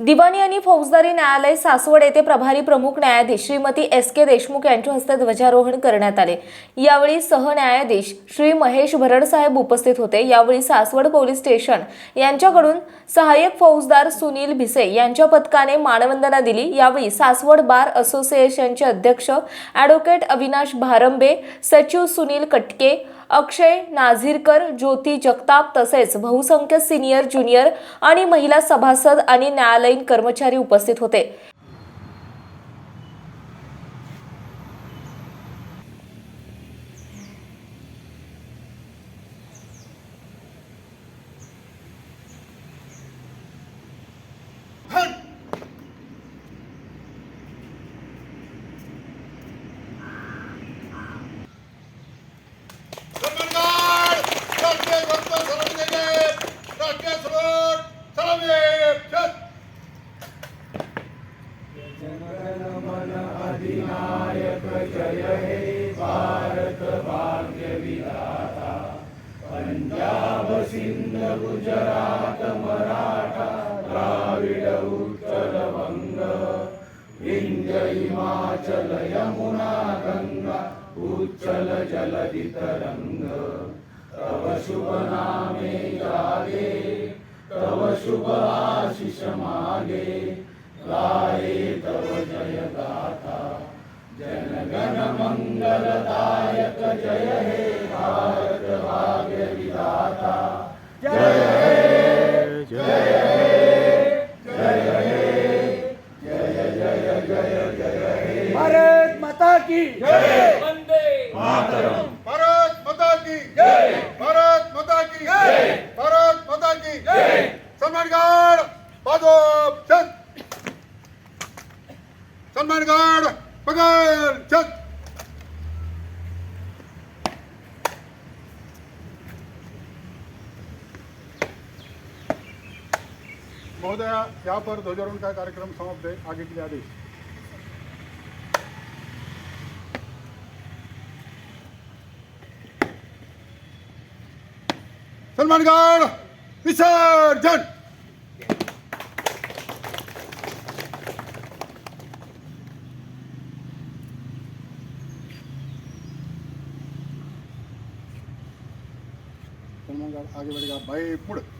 दिवाणी आणि फौजदारी न्यायालय सासवड येथे प्रभारी प्रमुख न्यायाधीश श्रीमती एस के देशमुख यांच्या हस्ते ध्वजारोहण करण्यात आले. यावेळी सहन्यायाधीश श्री महेश भरडसाहेब उपस्थित होते. यावेळी सासवड पोलीस स्टेशन यांच्याकडून सहाय्यक फौजदार सुनील भिसे यांच्या पथकाने मानवंदना दिली. यावेळी सासवड बार असोसिएशनचे अध्यक्ष ॲडव्होकेट अविनाश भारंबे सचिव सुनील कटके अक्षय नाझिरकर ज्योती जगताप तसेच बहुसंख्य सिनियर ज्युनियर आणि महिला सभासद आणि न्यायालयीन कर्मचारी उपस्थित होते. विनायक जय हे भारत भाग्य विधाता पंजाब सिंध गुजरात मराठा द्राविड उत्तर वंग विंध्य हिमाचल यमुना गंगा उच्चल जलधि तरंग तव शुभ नामे जागे तव शुभ आशिष मागे गाये तव जय गाथा माता की भारत माता की जय। भारत माता की जय। भारत माता की जय। सन्मानगड बाजू छत। सन्मानगड पगड छत। महोदया यहाँ पर ध्वजारोहण का कार्यक्रम समाप्त है आगे के लिए आदेश. सन्मानगड विसर्जन! सन्मानगड आगे बढ़ेगा भाई पुढे।